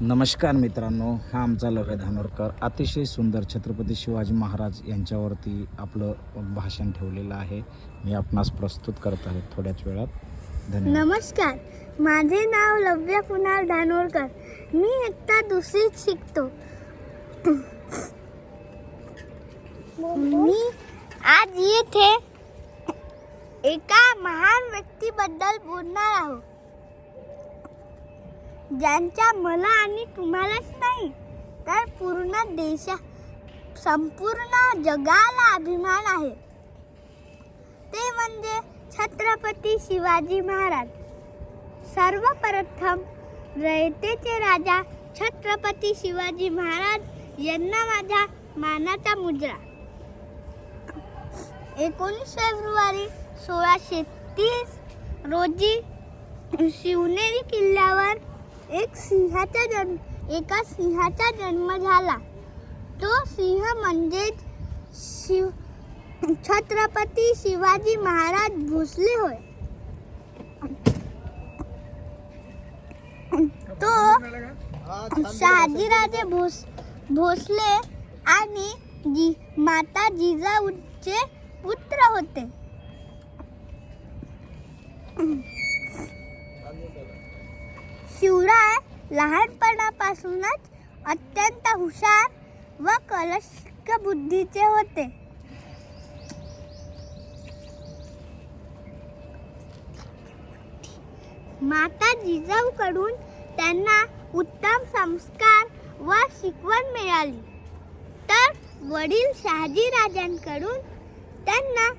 नमस्कार मित्रांनो हा आमचा लव्य धानोरकर. अतिशय सुंदर छत्रपती शिवाजी महाराज यांच्यावरती आपलं भाषण ठेवलेलं आहे. मी आपणास प्रस्तुत करत आहे थोड्याच वेळात. धन्यवाद. नमस्कार. माझे नाव लव्य कुणाल धानोरकर. मी एकटा दुसरीत शिकतो. मी आज येथे एका महान व्यक्तीबद्दल बोलणार आहोत ज्यांच्या मला आणि तुम्हालाच नाही तर पूर्ण देशा संपूर्ण जगाला अभिमान आहे. ते म्हणजे छत्रपती शिवाजी महाराज. सर्वप्रथम रयतेचे राजा छत्रपती शिवाजी महाराज यांना माझ्या मानाचा मुजरा. एकोणीस फेब्रुवारी सोळाशे तीस रोजी शिवनेरी किल्ल्यावर एक सिंहाचा जन्म एका सिंहाचा जन्म झाला. तो सिंह म्हणजेच शिव छत्रपती शिवाजी महाराज भोसले होय. तो शहाजीराजे भोस भोसले आणि जी माता जिजाऊचे पुत्र होते. शिवराय लहानपणापासूनच अत्यंत हुशार व कलश बुद्धीचे होते. माता जिजाऊकडून त्यांना उत्तम संस्कार व शिकवण मिळाली. तर वडील शहाजी राजांकडून त्यांना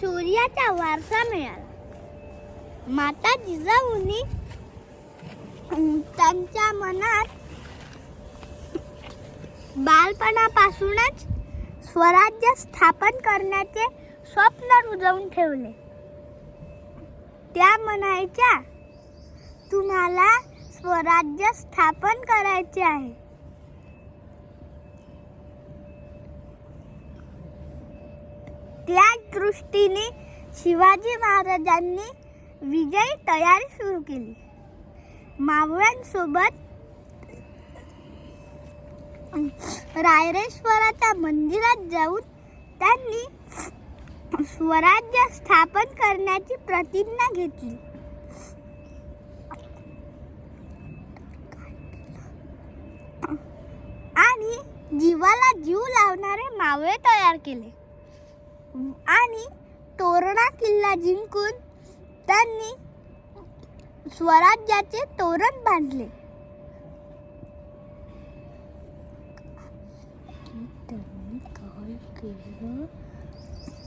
शौर्याचा वारसा मिळाला. माता जिजाऊंनी त्यांच्या मनात बालपणापासूनच स्वराज्य स्थापन करण्याचे स्वप्न रुजवून ठेवले. त्या म्हणायच्या तुम्हाला स्वराज्य स्थापन करायचे आहे. त्याच दृष्टीने शिवाजी महाराजांनी विजयी तयारी सुरू केली. मावळ्यांसोबत रायरेश्वराच्या मंदिरात जाऊन त्यांनी स्वराज्य स्थापन करण्याची प्रतिज्ञा घेतली. आणि जीवाला जीव लावणारे मावळे तयार केले. आणि तोरणा किल्ला जिंकून त्यांनी स्वराज्याचे तोरण बांधले.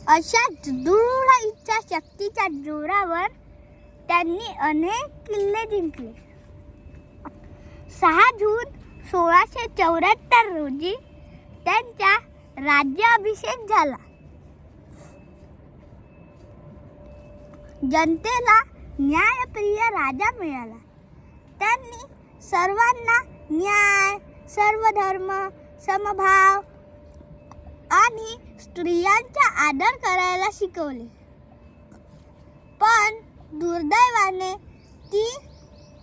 अशा दृढ इच्छा शक्तीच्या जोरावर त्यांनी अनेक किल्ले जिंकले. सहा जून सोळाशे चौऱ्याहत्तर रोजी त्यांचा राज्याभिषेक झाला. जनतेला न्यायप्रिय राजा मिळाला. त्यांनी सर्वांना न्याय सर्व धर्म समभाव आणि स्त्रियांचा आदर करायला शिकवले. पण दुर्दैवाने ती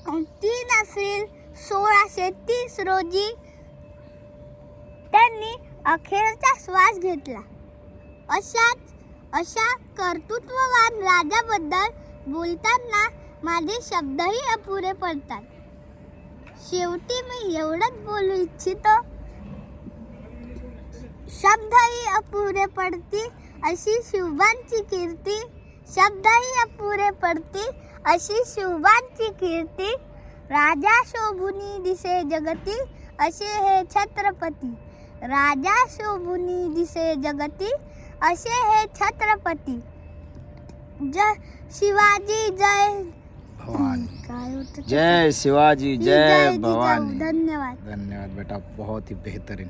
तीन एप्रिल सोळाशे तीस रोजी त्यांनी अखेरचा श्वास घेतला. अशाच अशा कर्तृत्ववान राजाबद्दल बोलताना माझे शब्दही अपुरे पडतात. शेवटी मी एवढंच बोलू इच्छितो. शब्दही अपुरे पडती अशी शिवबांची कीर्ती. शब्दही अपुरे पडती अशी शिवबांची कीर्ती. राजा शोभुनी दिसे जगती असे हे छत्रपती. राजा शोभुनी दिसे जगती असे हे छत्रपती. जय शिवाजी जय भवानी काय होतं ते? जय शिवाजी जय. भवानी धन्यवाद धन्यवाद बेटा बहुत ही बेहतरीन